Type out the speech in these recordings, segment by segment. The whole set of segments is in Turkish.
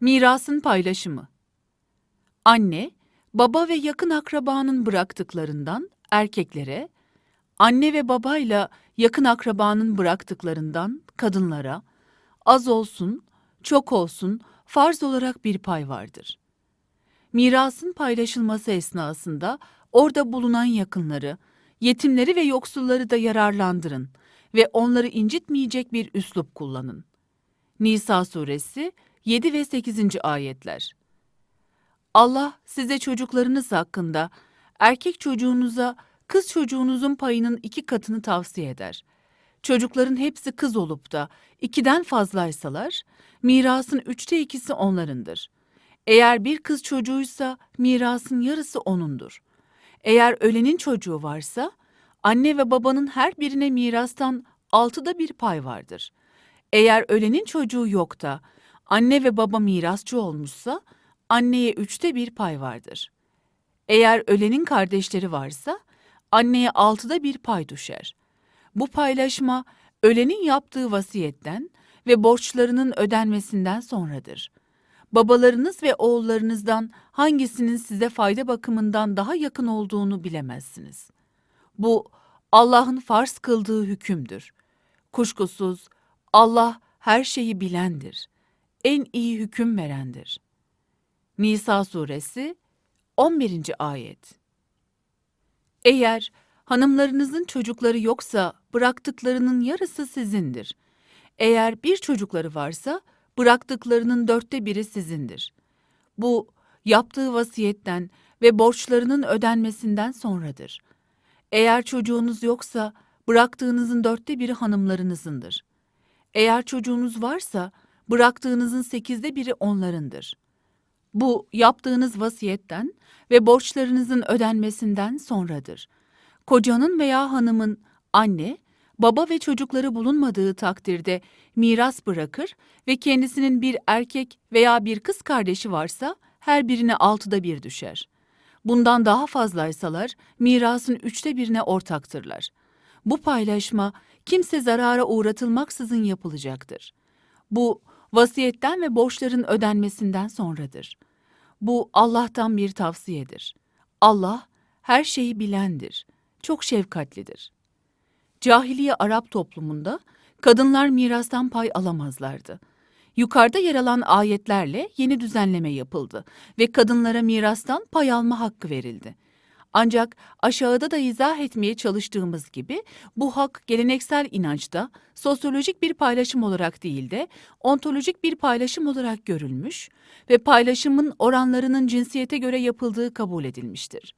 Mirasın paylaşımı. Anne, baba ve yakın akrabanın bıraktıklarından erkeklere, anne ve babayla yakın akrabanın bıraktıklarından kadınlara, az olsun, çok olsun farz olarak bir pay vardır. Mirasın paylaşılması esnasında orada bulunan yakınları, yetimleri ve yoksulları da yararlandırın ve onları incitmeyecek bir üslup kullanın. Nisa suresi 7 ve 8. ayetler. Allah size çocuklarınız hakkında erkek çocuğunuza kız çocuğunuzun payının iki katını tavsiye eder. Çocukların hepsi kız olup da ikiden fazlaysalar mirasın üçte ikisi onlarındır. Eğer bir kız çocuğuysa mirasın yarısı onundur. Eğer ölenin çocuğu varsa anne ve babanın her birine mirastan altıda bir pay vardır. Eğer ölenin çocuğu yok da anne ve baba mirasçı olmuşsa anneye üçte bir pay vardır. Eğer ölenin kardeşleri varsa anneye altıda bir pay düşer. Bu paylaşma ölenin yaptığı vasiyetten ve borçlarının ödenmesinden sonradır. Babalarınız ve oğullarınızdan hangisinin size fayda bakımından daha yakın olduğunu bilemezsiniz. Bu Allah'ın farz kıldığı hükümdür. Kuşkusuz Allah her şeyi bilendir. En iyi hüküm verendir. Nisa suresi 11. ayet. Eğer hanımlarınızın çocukları yoksa bıraktıklarının yarısı sizindir. Eğer bir çocukları varsa bıraktıklarının dörtte biri sizindir. Bu yaptığı vasiyetten ve borçlarının ödenmesinden sonradır. Eğer çocuğunuz yoksa bıraktığınızın dörtte biri hanımlarınızındır. Eğer çocuğunuz varsa bıraktığınızın sekizde biri onlarındır. Bu yaptığınız vasiyetten ve borçlarınızın ödenmesinden sonradır. Kocanın veya hanımın anne, baba ve çocukları bulunmadığı takdirde miras bırakır ve kendisinin bir erkek veya bir kız kardeşi varsa her birine altıda bir düşer. Bundan daha fazlaysalar mirasın üçte birine ortaktırlar. Bu paylaşma kimse zarara uğratılmaksızın yapılacaktır. Bu vasiyetten ve borçların ödenmesinden sonradır. Bu Allah'tan bir tavsiyedir. Allah her şeyi bilendir, çok şefkatlidir. Cahiliye Arap toplumunda kadınlar mirastan pay alamazlardı. Yukarıda yer alan ayetlerle yeni düzenleme yapıldı ve kadınlara mirastan pay alma hakkı verildi. Ancak aşağıda da izah etmeye çalıştığımız gibi bu hak geleneksel inançta sosyolojik bir paylaşım olarak değil de ontolojik bir paylaşım olarak görülmüş ve paylaşımın oranlarının cinsiyete göre yapıldığı kabul edilmiştir.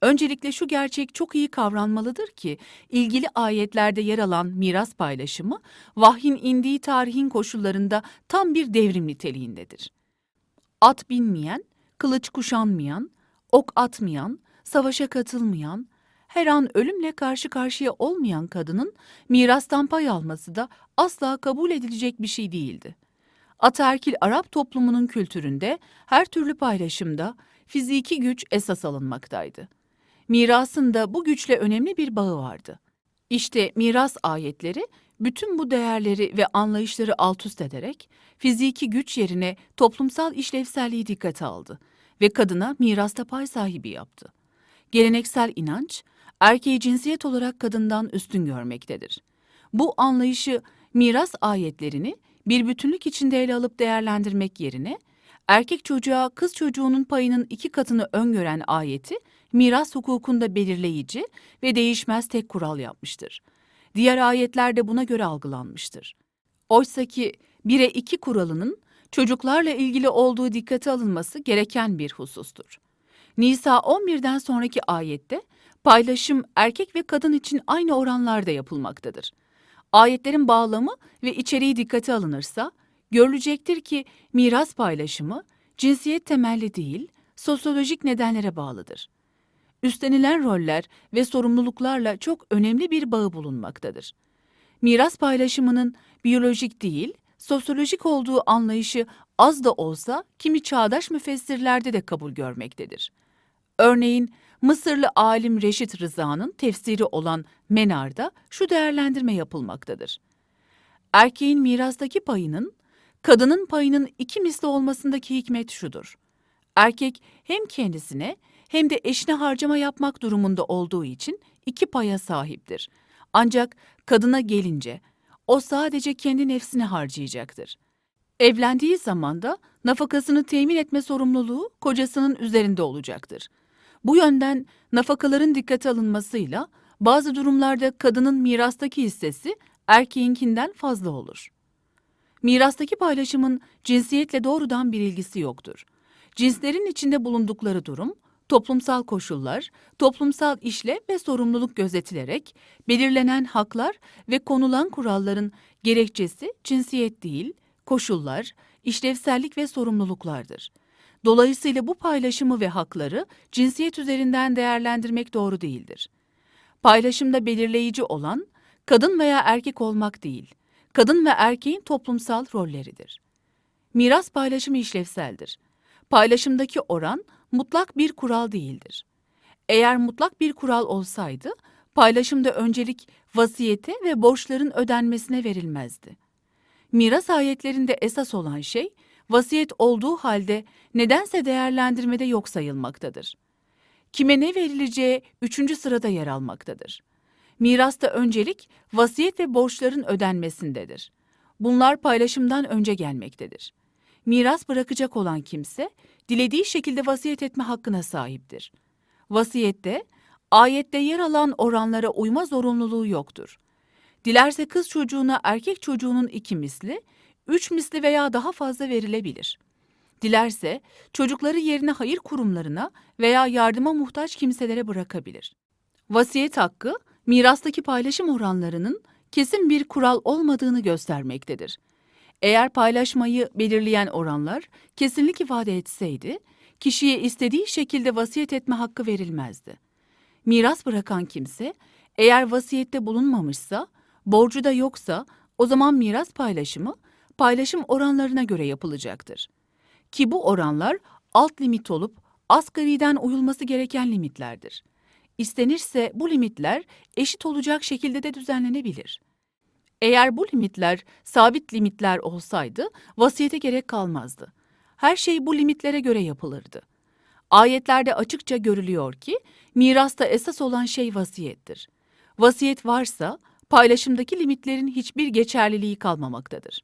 Öncelikle şu gerçek çok iyi kavranmalıdır ki ilgili ayetlerde yer alan miras paylaşımı vahyin indiği tarihin koşullarında tam bir devrim niteliğindedir. At binmeyen, kılıç kuşanmayan, ok atmayan, savaşa katılmayan, her an ölümle karşı karşıya olmayan kadının mirastan pay alması da asla kabul edilecek bir şey değildi. Ataerkil Arap toplumunun kültüründe her türlü paylaşımda fiziki güç esas alınmaktaydı. Mirasın da bu güçle önemli bir bağı vardı. İşte miras ayetleri bütün bu değerleri ve anlayışları alt üst ederek fiziki güç yerine toplumsal işlevselliği dikkate aldı ve kadına mirasta pay sahibi yaptı. Geleneksel inanç, erkeği cinsiyet olarak kadından üstün görmektedir. Bu anlayışı miras ayetlerini bir bütünlük içinde ele alıp değerlendirmek yerine, erkek çocuğa kız çocuğunun payının iki katını öngören ayeti, miras hukukunda belirleyici ve değişmez tek kural yapmıştır. Diğer ayetler de buna göre algılanmıştır. Oysaki 1'e 2 kuralının çocuklarla ilgili olduğu dikkate alınması gereken bir husustur. Nisa 11'den sonraki ayette paylaşım erkek ve kadın için aynı oranlarda yapılmaktadır. Ayetlerin bağlamı ve içeriği dikkate alınırsa görülecektir ki miras paylaşımı cinsiyet temelli değil, sosyolojik nedenlere bağlıdır. Üstlenilen roller ve sorumluluklarla çok önemli bir bağı bulunmaktadır. Miras paylaşımının biyolojik değil, sosyolojik olduğu anlayışı az da olsa kimi çağdaş müfessirlerde de kabul görmektedir. Örneğin Mısırlı alim Reşit Rıza'nın tefsiri olan Menar'da şu değerlendirme yapılmaktadır. Erkeğin mirastaki payının Kadının payının iki misli olmasındaki hikmet şudur. Erkek hem kendisine hem de eşine harcama yapmak durumunda olduğu için iki paya sahiptir. Ancak kadına gelince o sadece kendi nefsine harcayacaktır. Evlendiği zaman da nafakasını temin etme sorumluluğu kocasının üzerinde olacaktır. Bu yönden nafakaların dikkate alınmasıyla bazı durumlarda kadının mirastaki hissesi erkeğinkinden fazla olur. Mirastaki paylaşımın cinsiyetle doğrudan bir ilgisi yoktur. Cinslerin içinde bulundukları durum, toplumsal koşullar, toplumsal işlev ve sorumluluk gözetilerek belirlenen haklar ve konulan kuralların gerekçesi cinsiyet değil, koşullar, işlevsellik ve sorumluluklardır. Dolayısıyla bu paylaşımı ve hakları cinsiyet üzerinden değerlendirmek doğru değildir. Paylaşımda belirleyici olan kadın veya erkek olmak değil, kadın ve erkeğin toplumsal rolleridir. Miras paylaşımı işlevseldir. Paylaşımdaki oran mutlak bir kural değildir. Eğer mutlak bir kural olsaydı, paylaşımda öncelik vasiyete ve borçların ödenmesine verilmezdi. Miras ayetlerinde esas olan şey, vasiyet olduğu halde nedense değerlendirmede yok sayılmaktadır. Kime ne verileceği üçüncü sırada yer almaktadır. Mirasta öncelik vasiyet ve borçların ödenmesindedir. Bunlar paylaşımdan önce gelmektedir. Miras bırakacak olan kimse, dilediği şekilde vasiyet etme hakkına sahiptir. Vasiyette, ayette yer alan oranlara uyma zorunluluğu yoktur. Dilerse kız çocuğuna erkek çocuğunun iki misli, üç misli veya daha fazla verilebilir. Dilerse çocukları yerine hayır kurumlarına veya yardıma muhtaç kimselere bırakabilir. Vasiyet hakkı, mirastaki paylaşım oranlarının kesin bir kural olmadığını göstermektedir. Eğer paylaşmayı belirleyen oranlar kesinlik ifade etseydi, kişiye istediği şekilde vasiyet etme hakkı verilmezdi. Miras bırakan kimse, eğer vasiyette bulunmamışsa, borcu da yoksa, o zaman miras paylaşımı, paylaşım oranlarına göre yapılacaktır. Ki bu oranlar alt limit olup asgariden uyulması gereken limitlerdir. İstenirse bu limitler eşit olacak şekilde de düzenlenebilir. Eğer bu limitler sabit limitler olsaydı vasiyete gerek kalmazdı. Her şey bu limitlere göre yapılırdı. Ayetlerde açıkça görülüyor ki mirasta esas olan şey vasiyettir. Vasiyet varsa paylaşımdaki limitlerin hiçbir geçerliliği kalmamaktadır.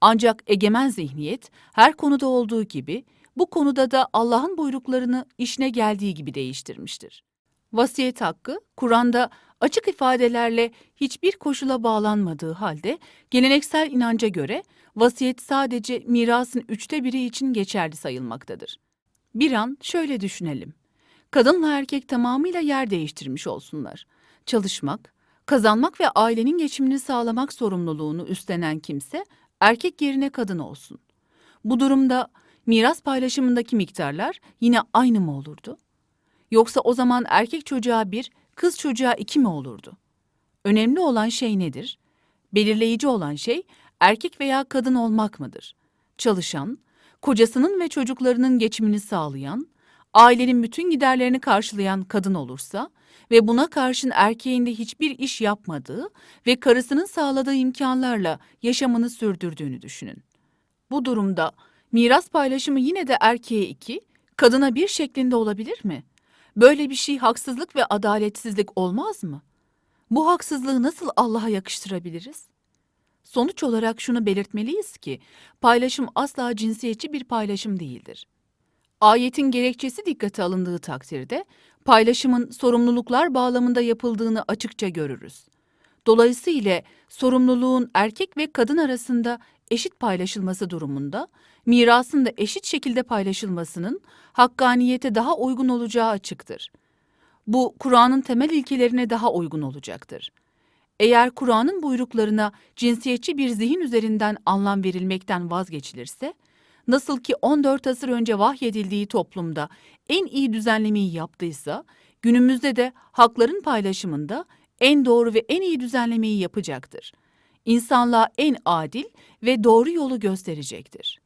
Ancak egemen zihniyet her konuda olduğu gibi bu konuda da Allah'ın buyruklarını işine geldiği gibi değiştirmiştir. Vasiyet hakkı Kur'an'da açık ifadelerle hiçbir koşula bağlanmadığı halde geleneksel inanca göre vasiyet sadece mirasın üçte biri için geçerli sayılmaktadır. Bir an şöyle düşünelim. Kadınla erkek tamamıyla yer değiştirmiş olsunlar. Çalışmak, kazanmak ve ailenin geçimini sağlamak sorumluluğunu üstlenen kimse erkek yerine kadın olsun. Bu durumda miras paylaşımındaki miktarlar yine aynı mı olurdu? Yoksa o zaman erkek çocuğa bir, kız çocuğa iki mi olurdu? Önemli olan şey nedir? Belirleyici olan şey erkek veya kadın olmak mıdır? Çalışan, kocasının ve çocuklarının geçimini sağlayan, ailenin bütün giderlerini karşılayan kadın olursa ve buna karşın erkeğin de hiçbir iş yapmadığı ve karısının sağladığı imkanlarla yaşamını sürdürdüğünü düşünün. Bu durumda miras paylaşımı yine de erkeğe iki, kadına bir şeklinde olabilir mi? Böyle bir şey haksızlık ve adaletsizlik olmaz mı? Bu haksızlığı nasıl Allah'a yakıştırabiliriz? Sonuç olarak şunu belirtmeliyiz ki paylaşım asla cinsiyetçi bir paylaşım değildir. Ayetin gerekçesi dikkate alındığı takdirde paylaşımın sorumluluklar bağlamında yapıldığını açıkça görürüz. Dolayısıyla sorumluluğun erkek ve kadın arasında eşit paylaşılması durumunda mirasın da eşit şekilde paylaşılmasının hakkaniyete daha uygun olacağı açıktır. Bu Kur'an'ın temel ilkelerine daha uygun olacaktır. Eğer Kur'an'ın buyruklarına cinsiyetçi bir zihin üzerinden anlam verilmekten vazgeçilirse, nasıl ki 14 asır önce vahyedildiği toplumda en iyi düzenlemeyi yaptıysa, günümüzde de hakların paylaşımında en doğru ve en iyi düzenlemeyi yapacaktır. İnsanlığa en adil ve doğru yolu gösterecektir.